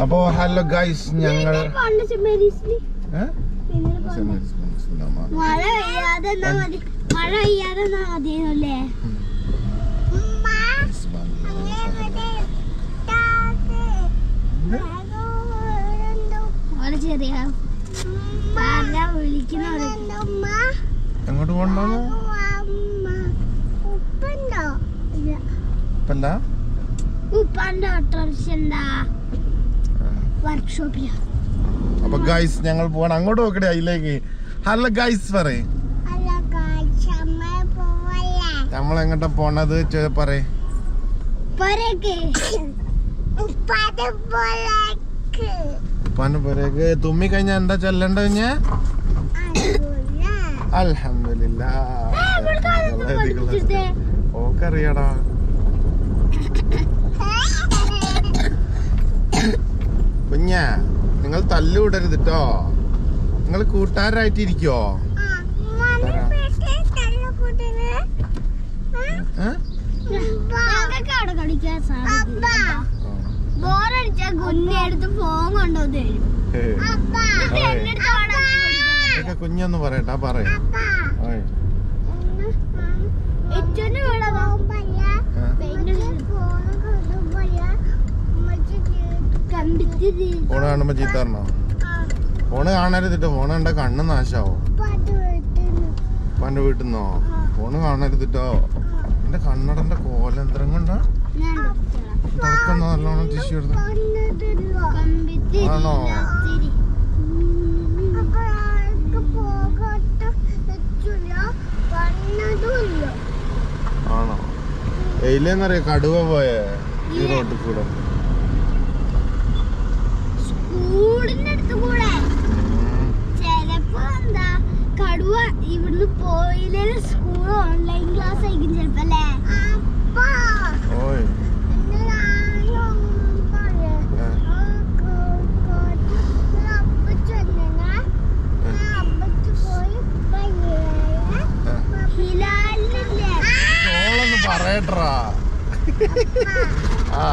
അപ്പോ hello guys ഞങ്ങൾ എങ്ങോട്ട് പോകണ്ടോ ഇപ്പല്ല ഉപ്പാന്റെ ഓട്ടോറിക്ഷ ഉണ്ടാ അപ്പൊ ഗൈസ് ഞങ്ങൾ പോകണം അങ്ങോട്ട് നോക്കട്ടെ അതിലേക്ക്. ഹലോ ഗൈസ് പറയേ. നമ്മൾ എങ്ങോട്ടാ പോണത്? പറയ്. ഉപ്പാന്റെ പോരേക്ക്. തുമ്മി കഴിഞ്ഞാ എന്താ ചെല്ലണ്ട അലഹമില്ല ഓക്കറിയാടാ. കുഞ്ഞാ നിങ്ങൾ തല്ലുവിടരുത് കേട്ടോ നിങ്ങൾ കൂട്ടുകാരായിട്ടിരിക്കോ? കുഞ്ഞൊന്ന് പറയട്ടാ പറയ. ഏറ്റവും ഫോണ് കാണുമ്പോ ചീത്ത പറഞ്ഞോ? ഫോണ് കാണരുതിട്ടോ. ഫോണ് കണ്ട കണ്ണ് നാശാവോ? ഉപ്പാന്റെ വീട്ടിൽ നിന്നോ ഫോണ് കാണരുതിട്ടോ? എന്റെ കണ്ണടന്റെ കോലന്ത്രം കൊണ്ട? നല്ലോണം ടിഷ്യൂ എടുത്ത്. ആണോ? ആണോ? എയിലെന്നറിയ കടുവ പോയേ? ഈ റോട്ടിൽ കൂടെ സ്കൂളിന്റെ അടുത്ത് കൂടെ ഉം. ചെലപ്പോ എന്താ കടുവ പോയില്ലേ സ്കൂൾ ഓൺലൈൻ ക്ലാസ് ആയിരിക്കും ചെലപ്പോ അല്ലേ? പറയട്ടാ ആ.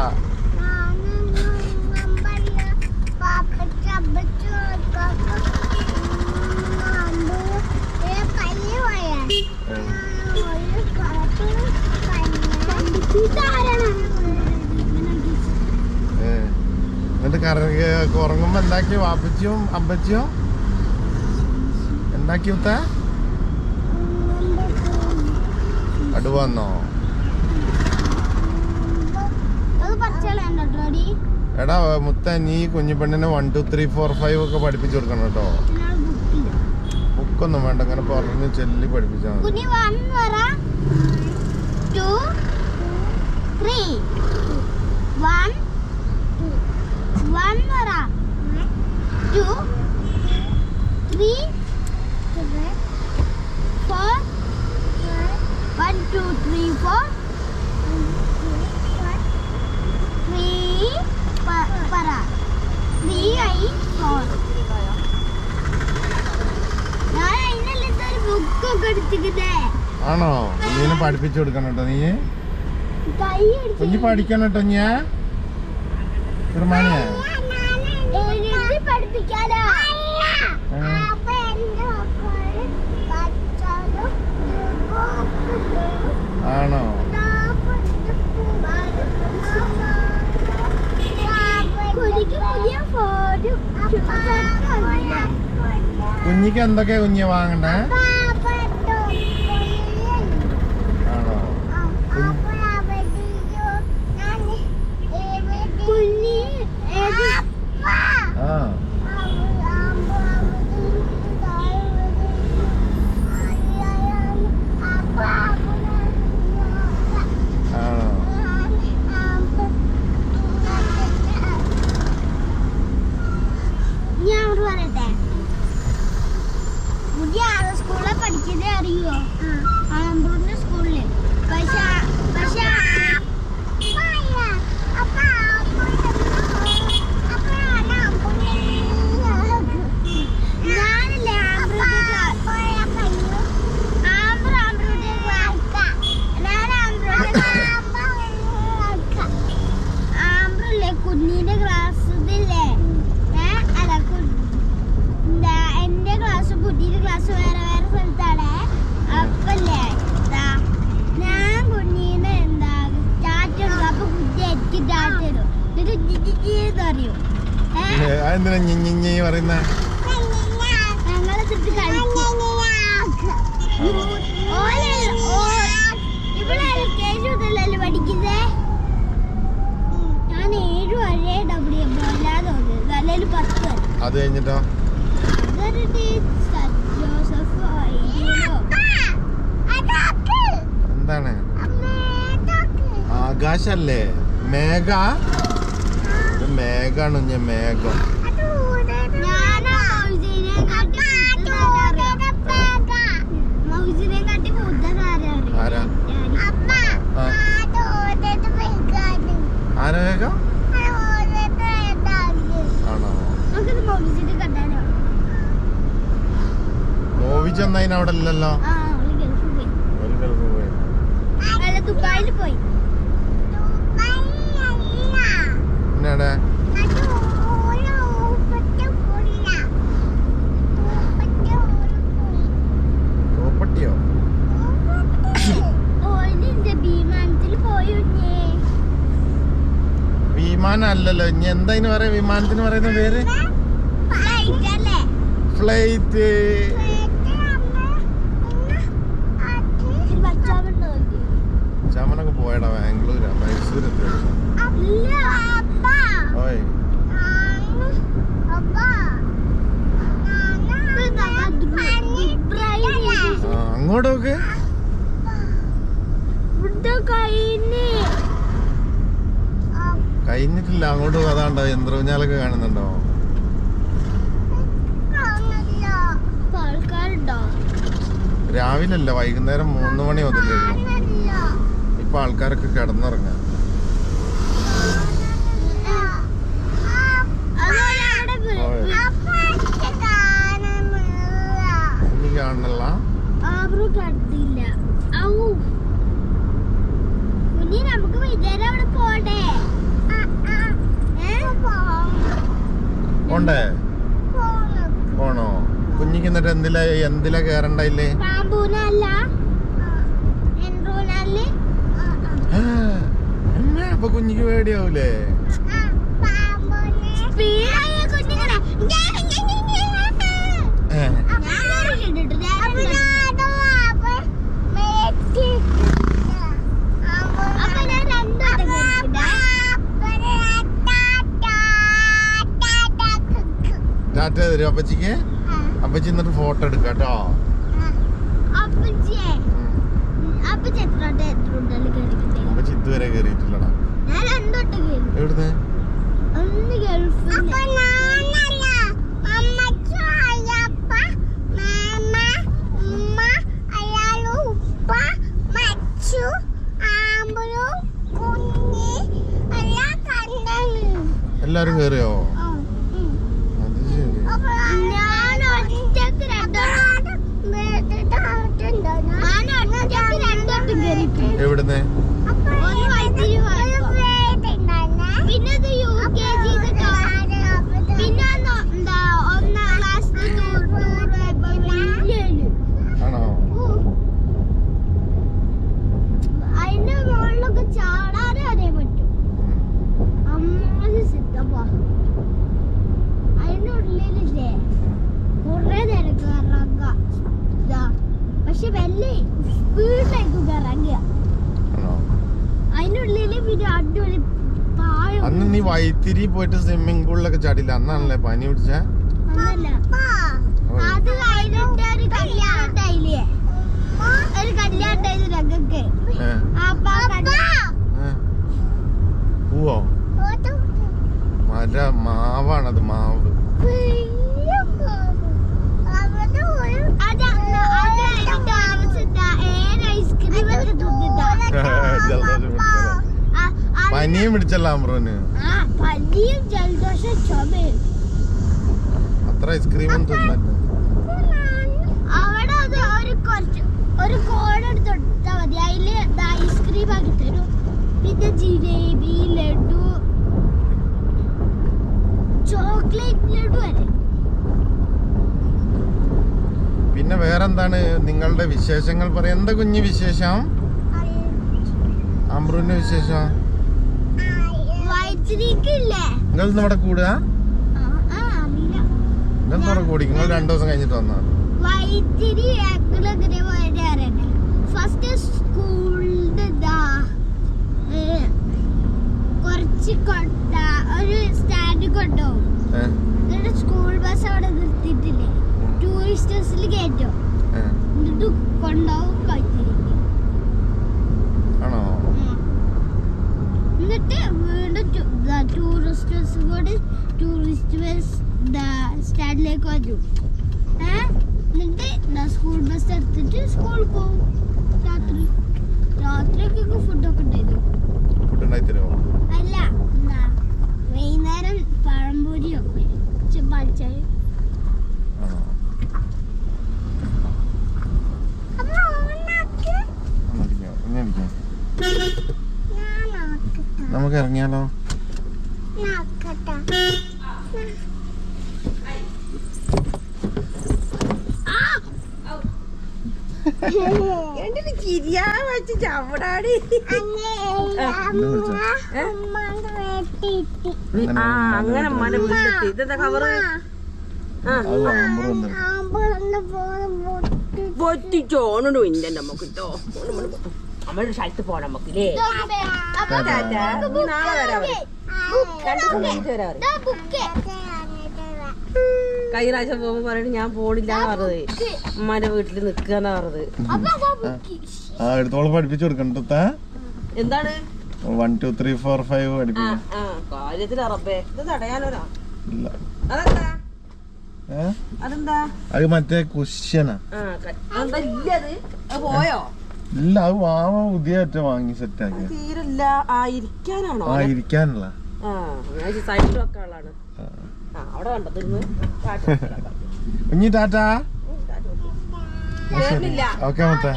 കറങ്ങി ഉറങ്ങുമ്പോ എന്താക്കി? വാപ്പച്ചിയും അമ്പച്ചിയും എന്താക്കി ഉത്ത? വന്നോ? എടാ മുത്ത നീ കുഞ്ഞു പെണ്ണിനെ one two three four five ഒക്കെ പഠിപ്പിച്ചു കൊടുക്കണം കേട്ടോ. ബുക്കൊന്നും വേണ്ട അങ്ങനെ പറഞ്ഞു ചെല്ലി പഠിപ്പിച്ചാൽ മതി. കുഞ്ഞി വൺ more. പറ. Two three four one two three four three പറ. ത്രീ ഐ ഫോർ. ഞാൻ അതിനല്ലേ ബുക്ക് ഒക്കെ എടുത്തിക്കുന്നേ ആണോ? നീനെ പഠിപ്പിച്ചു കൊടുക്കണം കേട്ടോ നീ കുഞ്ഞി പഠിക്കണം കേട്ടോ ഞാൻ. കുർമാനിയാ എഴുതി പഠിപ്പിക്കാലോ ഏ. ആണോ? കുഞ്ഞിക്ക് പുതിയ ഫോണും കുഞ്ഞിക്ക് എന്തൊക്കെയാ കുഞ്ഞ് വാങ്ങണ്ടേ ആണോ കുഞ്ഞി ഏത് ആ ആണോ ഞാൻ അവിടെ പറയട്ടെ പുതിയ ആൾ സ്കൂളിൽ അറിയോ അതെന്തിനാ ഞിഞ്ഞി പറയുന്നേ ഞങ്ങളെ തൊട്ട് കളിക്കും ഓലെ ഇവിടെ എൽ കെ ജി മുതലല്ലേ പഠിക്കുന്നേ ഞാൻ ഏഴ് വരെ ഡബ്ല്യു എം അല്ലാതെ തോന്നുന്നത് അല്ലെങ്കിൽ പത്ത് വരെ അത് കഴിഞ്ഞിട്ടോ? എന്താണ്? ആകാശല്ലേ? മേഘ? മേഘാണ് ഞാൻ മേഘം. മേഘം ആണോ? നമുക്കിത് മൗസിനെ കണ്ടാലോ മൂവി ചെന്നതിന് അവിടെ ഇല്ലല്ലോ. ദുബായിൽ പോയി. എന്നാടെ? വിമാനം അല്ലല്ലോ ഇനി എന്താ ഇതിന് പറയാ വിമാനത്തിന് പറയുന്ന പേര്? ഫ്ലൈറ്റ്? ചമനൊക്കെ പോയടാ ബാംഗ്ലൂരാ മൈസൂർ. ഓയ് അങ്ങോട്ടൊക്കെ കഴിഞ്ഞ്. കഴിഞ്ഞിട്ടില്ല. അങ്ങോട്ട് അതാണ്ടോ യന്ത്രൂഞ്ഞാലൊക്കെ കാണുന്നുണ്ടോ? രാവിലെ അല്ല വൈകുന്നേരം മൂന്ന് മണി മുതലേ ഇപ്പൊ ആൾക്കാരൊക്കെ കിടന്നിറങ്ങ. കാണണല്ല നമുക്ക് വിചാരം അവിടെ പോണ്ടേ? ഏ? പോണ്ടേ? പോണോ. കുഞ്ഞിക്ക് എന്നിട്ട് എന്തിലാ എന്തിലാ കേറണ്ടല്ലേ അപ്പൊ കുഞ്ഞിക്ക് പേടിയാവൂലേ സ്പീഡായ കുഞ്ഞിങ്ങനെ ഏ, ഞാൻ കേറിയിട്ടുണ്ട് ട്ടോ. ഞാൻ കണ്ടിട്ടുണ്ട്. അപ്പൊ ഞാൻ രണ്ടോട്ടം കേറിയിട്ടുണ്ട്. ടാറ്റ തരും അപ്പച്ചിക്ക്? അപ്പച്ചി എന്നിട്ട് ഫോട്ടോ എടുക്കാം കേട്ടോ അപ്പച്ചി ഇതുവരെ കേറി എവിടുന്ന്? എല്ലാരും കേറിയോ എവിടുന്ന്? വൈത്തിരി പോയിട്ട് സ്വിമ്മിംഗ് പൂളിലൊക്കെ ചാടില്ല. അന്നാണല്ലേ പനി പിടിച്ച? പൂവോ? മര മാവാണത് മാവ്. പനിയും പിടിച്ചല്ല അമ്രോന്. അത്ര അത് ഒരു മതി. ഐസ്ക്രീം ആക്കി തരും. പിന്നെ ജിലേബി ലഡു ചോക്ലേറ്റ് ലഡു വരെ. പിന്നെ വേറെന്താണ് നിങ്ങളുടെ വിശേഷങ്ങൾ പറയാം എന്താ കുഞ്ഞു വിശേഷം? അമ്രുവിന്റെ വിശേഷം? നിങ്ങൾ നമ്മുടെ കൂടുക? നിങ്ങൾ നമ്മുടെ കൂടി? നിങ്ങൾ രണ്ടു ദിവസം കഴിഞ്ഞിട്ട് വന്നാ വൈത്തിരി ഫസ്റ്റ് സ്കൂളിന്റെ കുറച്ച് കൊട്ട ഒരു സ്റ്റാൻഡ് കൊണ്ടുപോകും. ഏഹ് എന്നിട്ട് സ്കൂൾ ബസ് അവിടെ നിർത്തിയിട്ടില്ലേ? ടൂറിസ്റ്റേഴ്സിൽ കയറ്റും. ഏഹ് എന്നിട്ട് കൊണ്ടുപോകും വൈത്തിരിക്ക് ആണോ എന്നിട്ട് വീണ്ടും ടൂറിസ്റ്റേഴ്സ് കൂടി ടൂറിസ്റ്റ് ബസ് സ്റ്റാൻഡിലേക്ക് വരും ഏ എന്നിട്ട് സ്കൂൾ ബസ് എടുത്തിട്ട് സ്കൂളിൽ പോകും രാത്രി. രാത്രിയൊക്കെ ഫുഡൊക്കെ ഉണ്ടായിരുന്നു ഫുഡ് ഉണ്ടായി തരുമോ അല്ല വൈകുന്നേരം പഴംപൊരിയൊക്കെ ഒന്നടിക്കാം നമുക്ക് ഇറങ്ങിയാലോ എന്തിന് ചിരിയാ വെച്ച് ചവിടാടി. ആ അങ്ങനെ മന വീട്ടിലെത്തി ഇതെന്താ കവറ് വന്നിട്ട് പൊറ്റിച്ചോണു ഇല്ല നമുക്ക് കേട്ടോ നമ്മളൊരു സ്ഥലത്ത് പോണം നമുക്കില്ലേ? നാളെ വരാ വരാ കഴിഞ്ഞ പ്രാവശ്യം പോകുമ്പോ പറയണ ഞാൻ പോണില്ല പറഞ്ഞത്. ഉമ്മാന്റെ വീട്ടിൽ നിക്കാന്നാ പറഞ്ഞത്. ആ എടുത്തോളം പഠിപ്പിച്ചു കൊടുക്കണ്ട എന്താണ്? One two three four five പഠിപ്പിക്കാം. കാര്യത്തിൽ അറബേ. ഇത് തടയാനോരാ. ഇല്ല. അതെന്താ? അത് മറ്റേ കുഷ്യനാ ആ ക- ഇല്ല അത് അത് പോയോ? ഇല്ല അത് വാവ പുതിയ ഒറ്റ വാങ്ങി സെറ്റ് ആക്കി തീരില്ല ആ ഇരിക്കാനാണോ? ആ ഇരിക്കാനുള്ള. ആ ആളാണ് കുഞ്ഞി ടാറ്റാ? ഓക്കെ മൊത്തേ.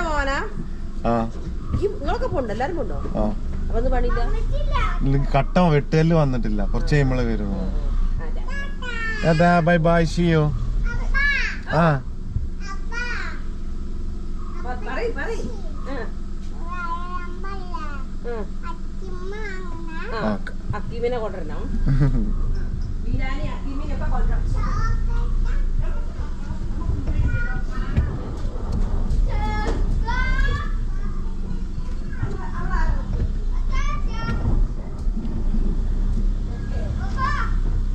പോവാനാ നിങ്ങളൊക്കെ പോണ്ടോ? എല്ലാരും പോണ്ടോ? കട്ട വെട്ടുകല്ല് വന്നിട്ടില്ല. കുറച്ച് കഴിയുമ്പോൾ വരുമോ ടാറ്റാ ബൈ ബൈ ഷിയോ ആ. പറയ് പറയ്. ആ, ആ. ആ, ഓക്കെ അക്കീമിനെ കൊണ്ടുവരണം. ബിരിയാണി അക്കീമിനെ ഒക്കെ കൊണ്ടുവരണം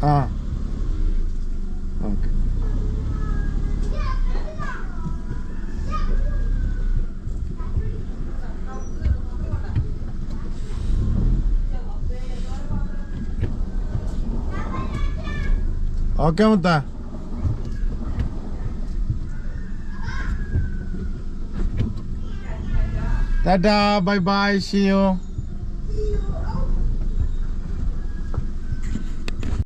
ആ ഓക്കെ ഓക്കെ മുത്ത ടാറ്റാ ബൈ ബൈ ഷിയോ